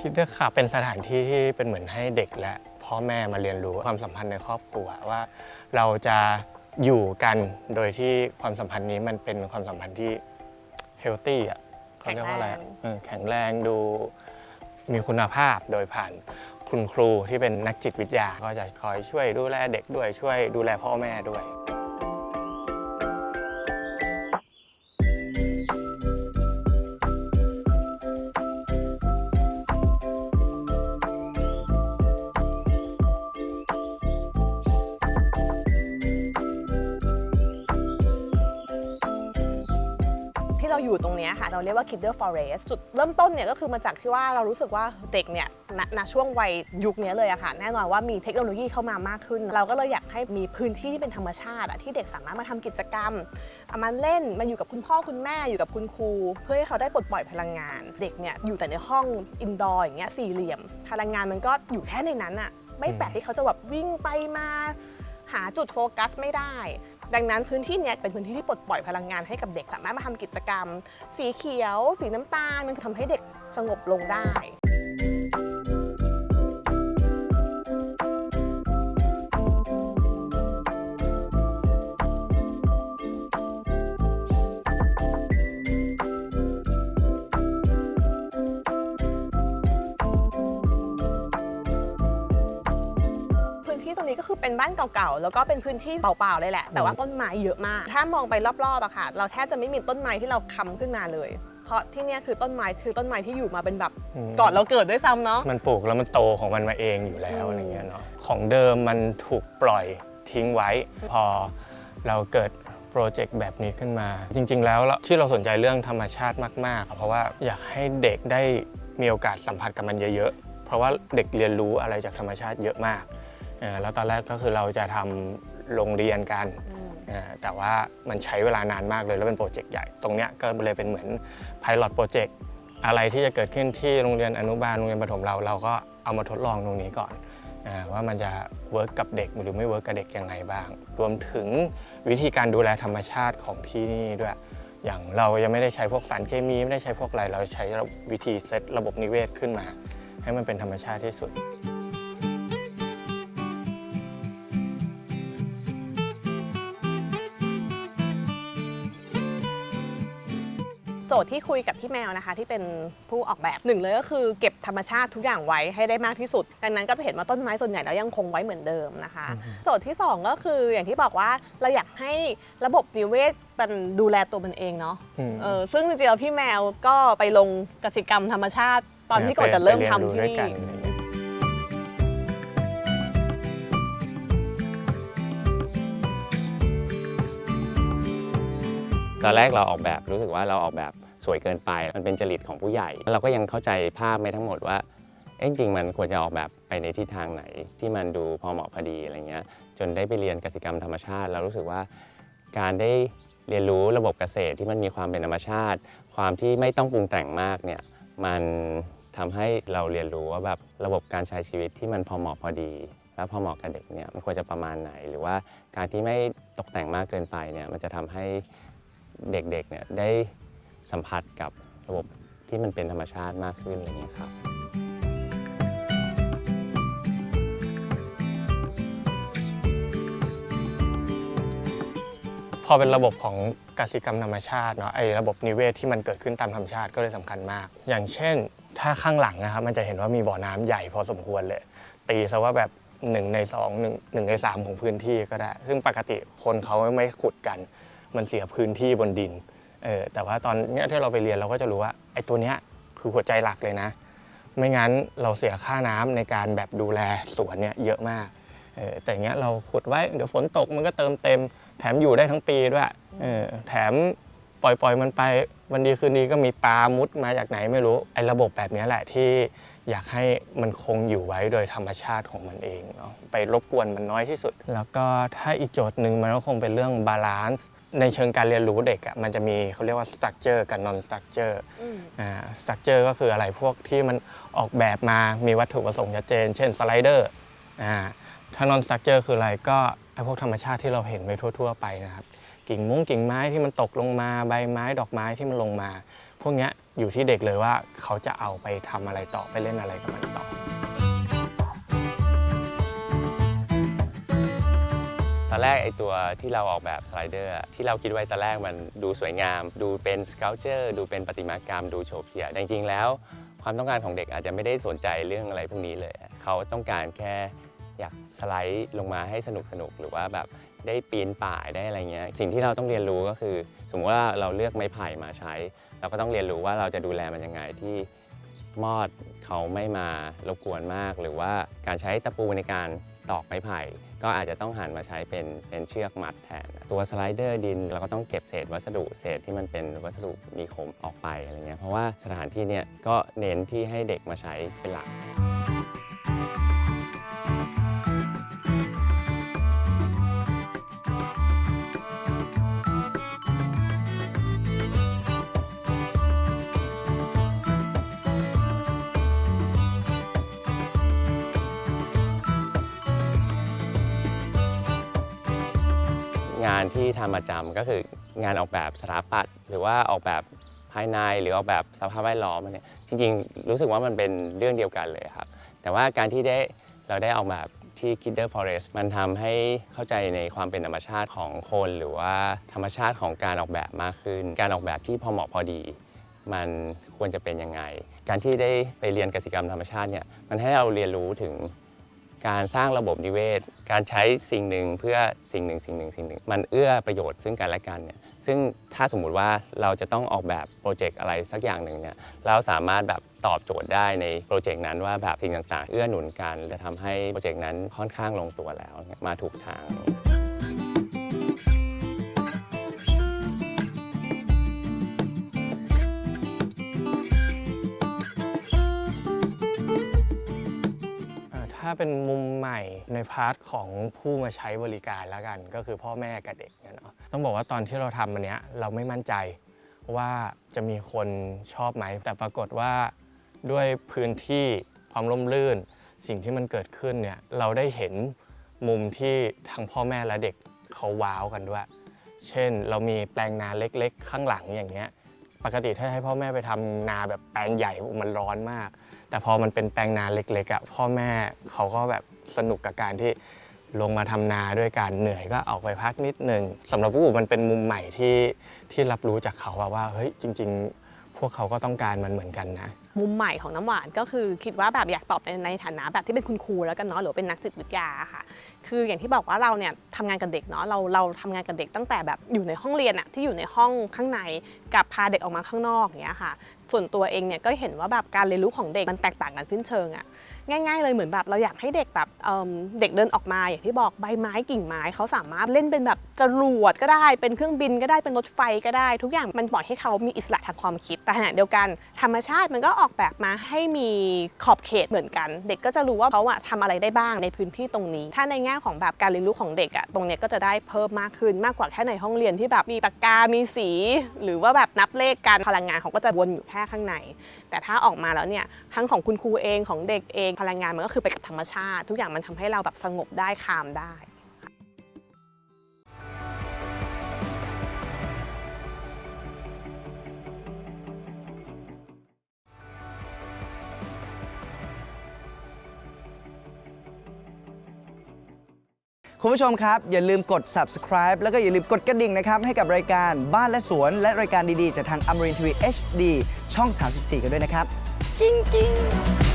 คิดว่าค่ะเป็นสถานที่ที่เป็นเหมือนให้เด็กและพ่อแม่มาเรียนรู้ความสัมพันธ์ในครอบครัวว่า เราจะอยู่กันโดยที่ความสัมพันธ์นี้มันเป็นความสัมพันธ์ที่เฮลตี้อะเขาเรียกว่าอะไรอะเออแข็งแรงดูมีคุณภาพโดยผ่านคุณครูที่เป็นนักจิตวิทยา ก็จะคอยช่วยดูแลเด็กด้วยช่วยดูแลพ่อแม่ด้วย อยู่ตรงเนี้ค่ะ เราเรียกว่า Kinder Forest จุดเริ่มต้นเนี่ยก็คือมาจากที่ว่าเรารู้สึกว่าเด็กเนี่ยณณช่วงวัยยุคนี้เลยอะค่ะ แน่นอนว่ามีเทคโนโลยีเข้ามามากขึ้น เราก็เลยอยากให้มีพื้นที่ที่เป็นธรรมชาติอะที่เด็กสามารถมาทำกิจกรรมมาเล่นมาอยู่กับคุณพ่อคุณแม่อยู่กับคุณครู เพื่อให้เขาได้ปลดปล่อยพลังงาน เด็กเนี่ยอยู่แต่ในห้องอินดอร์อย่างเงี้ยสี่เหลี่ยม พลังงานมันก็อยู่แค่ในนั้นอะไม่แปลกที่เขาจะแบบวิ่งไปมาหาจุดโฟกัสไม่ได้ ดังนั้นพื้นที่เนี้ยเป็นพื้นที่ที่ปลดปล่อยพลังงานให้กับเด็กสามารถมาทำกิจกรรม สีเขียว สีน้ำตาลมันทำให้เด็กสงบลงได้ นที่ตรงนี้ก็คือเป็นบ้านเก่าๆ แล้วก็เป็นพื้นที่เปล่าๆ เลยแหละ แต่ว่าต้นไม้เยอะมาก ถ้ามองไปรอบๆอะค่ะ เราแทบจะไม่มีต้นไม้ที่เราค้ำขึ้นมาเลย เพราะที่เนี่ยคือต้นไม้คือต้นไม้ที่อยู่มาเป็นแบบอืม ก่อนเราเกิดด้วยซ้ำเนาะ มันปลูกแล้วมันโตของมันมาเองอยู่แล้วอืมอะไรเงี้ยเนาะของเดิมมันถูกปล่อยทิ้งไว้ พอเราเกิดโปรเจกต์แบบนี้ขึ้นมา จริง ๆ แล้วที่เราสนใจเรื่องธรรมชาติมากๆอะเพราะว่าอยากให้เด็กได้มีโอกาสสัมผัสกับมันเยอะ ๆ เพราะว่าเด็กเรียนรู้อะไรจากธรรมชาติเยอะมาก เออแล้วตอนแรกก็คือเราจะทำโรงเรียนกันเอ่อแต่ว่ามันใช้เวลานานมากเลยแล้วเป็นโปรเจกต์ใหญ่ ตรงเนี้ยก็เลยเป็นเหมือน Pilot Project อะไรที่จะเกิดขึ้นที่โรงเรียนอนุบาลโรงเรียนประถมเราเราก็เอามาทดลองตรงนี้ก่อนอาว่ามันจะเวิร์กกับเด็กหรือไม่เวิร์กกับเด็กยังไงบ้าง รวมถึงวิธีการดูแลธรรมชาติของที่นี่ด้วย อย่างเรายังไม่ได้ใช้พวกสารเคมีไม่ได้ใช้พวกอะไรเราใช้วิธีเซตระบบนิเวศขึ้นมา ให้มันเป็นธรรมชาติที่สุด โจทย์ที่คุยกับพี่แมวนะคะ ที่เป็นผู้ออกแบบหนึ่งเลยก็คือเก็บธรรมชาติทุกอย่างไว้ให้ได้มากที่สุด ดังนั้นก็จะเห็นว่าต้นไม้ส่วนใหญ่แล้วยังคงไว้เหมือนเดิมนะคะ โจทย์ที่สองก็คืออย่างที่บอกว่าเราอยากให้ระบบนิเวศมันดูแลตัวมันเองเนาะอืมเออซึ่งจริงๆแล้วพี่แมวก็ไปลงกสิกรรมธรรมชาติตอนที่ก่อนจะเริ่มทำที่ไปเรียน อะไรเงี้ยตอนแรกเราออกแบบรู้สึกว่าเราออกแบบสวยเกินไป มันเป็นจริตของผู้ใหญ่ เราก็ยังเข้าใจภาพไม่ทั้งหมดว่าจริงๆมันควรจะออกแบบไปในทิศทางไหนที่มันดูพอเหมาะพอดีอะไรเงี้ยจนได้ไปเรียนกสิกรรมธรรมชาติเรารู้สึกว่าการได้เรียนรู้ระบบเกษตรที่มันมีความเป็นธรรมชาติ ความที่ไม่ต้องปรุงแต่งมากเนี่ยมันทำให้เราเรียนรู้ว่าแบบระบบการใช้ชีวิตที่มันพอเหมาะพอดี แล้วพอเหมาะกับเด็กเนี่ยมันควรจะประมาณไหน หรือว่าการที่ไม่ตกแต่งมากเกินไปเนี่ยมันจะทำให้ เด็กๆเนี่ยได้สัมผัสกับระบบที่มันเป็นธรรมชาติมากขึ้นอะไรเงี้ยครับพอเป็นระบบของกสิกรรมธรรมชาติเนาะไอ้ระบบนิเวศที่มันเกิดขึ้นตามธรรมชาติก็เลยสำคัญมาก อย่างเช่น ถ้าข้างหลังนะครับมันจะเห็นว่ามีบ่อน้ำใหญ่พอสมควรเลย ตีซะว่าแบบ1ใน2 1 1ใน 3 ของพื้นที่ก็ได้ ซึ่งปกติคนเขาไม่ขุดกัน มันเสียพื้นที่บนดินเออแต่ว่าตอนเนี้ยที่เราไปเรียนเราก็จะรู้ว่าไอ้ตัวเนี้ยคือหัวใจหลักเลยนะ ไม่งั้นเราเสียค่าน้ำในการแบบดูแลสวนเนี่ยเยอะมากเออแต่อย่างเงี้ยเราขุดไว้เดี๋ยวฝนตกมันก็เติมเต็ม แถมอยู่ได้ทั้งปีด้วยเออแถมปล่อยปล่อยมันไปวันดีคืนดีก็มีปลามุดมาจากไหนไม่รู้ไอ้ระบบแบบนี้แหละที่ อยากให้มันคงอยู่ไว้โดยธรรมชาติของมันเองเนาะไปรบกวนมันน้อยที่สุด แล้วก็ถ้าอีกโจทย์หนึ่งมันก็คงเป็นเรื่องบาลานซ์ในเชิงการเรียนรู้เด็กอะมันจะมีเขาเรียกว่า structure กับ non structure อืมอ่า structure ก็คืออะไรพวกที่มันออกแบบมามีวัตถุประสงค์ชัดเจน เช่นสไลเดอร์อ่าถ้า non structure คืออะไรก็ไอ้พวกธรรมชาติที่เราเห็นไปทั่ว ๆ ไปนะครับกิ่งมุ้งกิ่งไม้ที่มันตกลงมาใบไม้ดอกไม้ที่มันลงมาพ วกนี้อยู่ที่เด็กเลยว่าเขาจะเอาไปทำอะไรต่อไปเล่นอะไรกับมันต่อ ตอนแรกไอตัวที่เราออกแบบสไลเดอร์ที่เราคิดไว้ตอนแรกมันดูสวยงาม ดูเป็นสเกลเจอร์ดูเป็นประติมากรรม ดูโฉบเฉี่ยวแต่จริงๆแล้ว ความต้องการของเด็กอาจจะไม่ได้สนใจเรื่องอะไรพวกนี้เลย เขาต้องการแค่อยากสไลด์ลงมาให้สนุกสนุกๆหรือว่าแบบได้ปีนป่ายได้อะไรเงี้ยสิ่งที่เราต้องเรียนรู้ก็คือ สมมติว่าเราเลือกไม้ไผ่มาใช้ เราก็ต้องเรียนรู้ว่าเราจะดูแลมันยังไงที่มอดเขาไม่มารบกวนมาก หรือว่าการใช้ตะปูในการตอกไม้ไผ่ ก็อาจจะต้องหันมาใช้เป็นเป็นเชือกมัดแทน ตัวสไลเดอร์ดินเราก็ต้องเก็บเศษวัสดุเศษที่มันเป็นวัสดุมีคมออกไปอะไรเงี้ยเพราะว่าสถานที่เนี่ยก็เน้นที่ให้เด็กมาใช้เป็นหลักานที่ทำประจำก็คืองานออกแบบสถาปัตย์หรือว่าออกแบบภายในหรือออกแบบสภาพแวดล้อมเนี่ยจริงๆ รู้สึกว่ามันเป็นเรื่องเดียวกันเลยครับ แต่ว่าการที่ได้เราได้ออกแบบที่ Kidder Forest มันทำให้เข้าใจในความเป็นธรรมชาติของคน หรือว่าธรรมชาติของการออกแบบมากขึ้น การออกแบบที่พอเหมาะพอดี มันควรจะเป็นยังไง การที่ได้ไปเรียนกสิกรรมธรรมชาติเนี่ยมันให้เราเรียนรู้ถึง การสร้างระบบนิเวศ การใช้สิ่งหนึ่งเพื่อสิ่งหนึ่งสิ่งหนึ่งสิ่งหนึ่ง มันเอื้อประโยชน์ซึ่งกันและกันเนี่ยซึ่งถ้าสมมุติว่าเราจะต้องออกแบบโปรเจกต์อะไรสักอย่างหนึ่งเนี่ยเราสามารถแบบตอบโจทย์ได้ในโปรเจกต์นั้นว่าแบบสิ่งต่างๆ เอื้อหนุนกันจะทำให้โปรเจกต์นั้นค่อนข้างลงตัวแล้วมาถูกทาง ถ้าเป็นมุมใหม่ในพาร์ทของผู้มาใช้บริการแล้วกัน ก็คือพ่อแม่กับเด็กเนาะต้องบอกว่าตอนที่เราทำอันเนี้ยเราไม่มั่นใจว่าจะมีคนชอบไหม แต่ปรากฏว่าด้วยพื้นที่ความร่มรื่น สิ่งที่มันเกิดขึ้นเนี่ยเราได้เห็นมุมที่ทั้งพ่อแม่และเด็กเขาว้าวกันด้วย เช่นเรามีแปลงนาเล็กๆ ข้างหลังอย่างเงี้ย ปกติถ้าให้พ่อแม่ไปทำนาแบบแปลงใหญ่มันร้อนมาก แต่พอมันเป็นแปลงนาเล็กๆอะพ่อแม่เขาก็แบบสนุกกับการที่ลงมาทำนาด้วยการเหนื่อยก็ออกไปพักนิดนึงสำหรับผู้มันเป็นมุมใหม่ที่ที่รับรู้จากเขาว่าเฮ้ยจริง ๆ พวกเขาก็ต้องการมันเหมือนกันนะ มุมใหม่ของน้ำหวานก็คือคิดว่าแบบอยากตอบในในฐานะแบบที่เป็นคุณครูแล้วกันเนาะหรือเป็นนักจิตวิทยาค่ะ คืออย่างที่บอกว่าเราเนี่ยทำงานกับเด็กเนาะเราเราทำงานกับเด็กตั้งแต่แบบอยู่ในห้องเรียนอะที่อยู่ในห้องข้างในกับพาเด็กออกมาข้างนอกอย่างเงี้ยค่ะ ส่วนตัวเองเนี่ยก็เห็นว่าแบบการเรียนรู้ของเด็กมันแตกต่างกันสิ้นเชิงอะง่ายๆเลยเหมือนแบบเราอยากให้เด็กแบบเเด็กเดินออกมาอย่างที่บอกใบไม้กิ่งไม้เขาสามารถเล่นเป็นแบบจรวดก็ได้เป็นเครื่องบินก็ได้เป็นรถไฟก็ได้ ทุกอย่างมันปล่อยให้เขามีอิสระทางความคิดแต่ขณะเดียวกันธรรมชาติมันก็ออกแบบมาให้มีขอบเขตเหมือนกัน เด็กก็จะรู้ว่าเขาอะทำอะไรได้บ้างในพื้นที่ตรงนี้ ถ้าในแง่ของแบบการเรียนรู้ของเด็กอะตรงเนี้ยก็จะได้เพิ่มมากขึ้นมากกว่าแค่ในห้องเรียนที่แบบมีปากกา มีสี หรือว่าแบบนับเลขกันพลังงานเขาก็จะวนอยู่แค่ข้างใน แต่ถ้าออกมาแล้วเนี่ยทั้งของคุณครูเองของเด็กเองพลังงานมันก็คือไปกับธรรมชาติ ทุกอย่างมันทำให้เราแบบสงบได้คามได้ คุณผู้ชมครับ อย่าลืมกด subscribe แล้วก็อย่าลืมกดกระดิ่งนะครับ ให้กับรายการบ้านและสวน และรายการดีๆ จากทางอมรินทีวี HD ช่อง 34 กันด้วยนะครับ จริง ๆ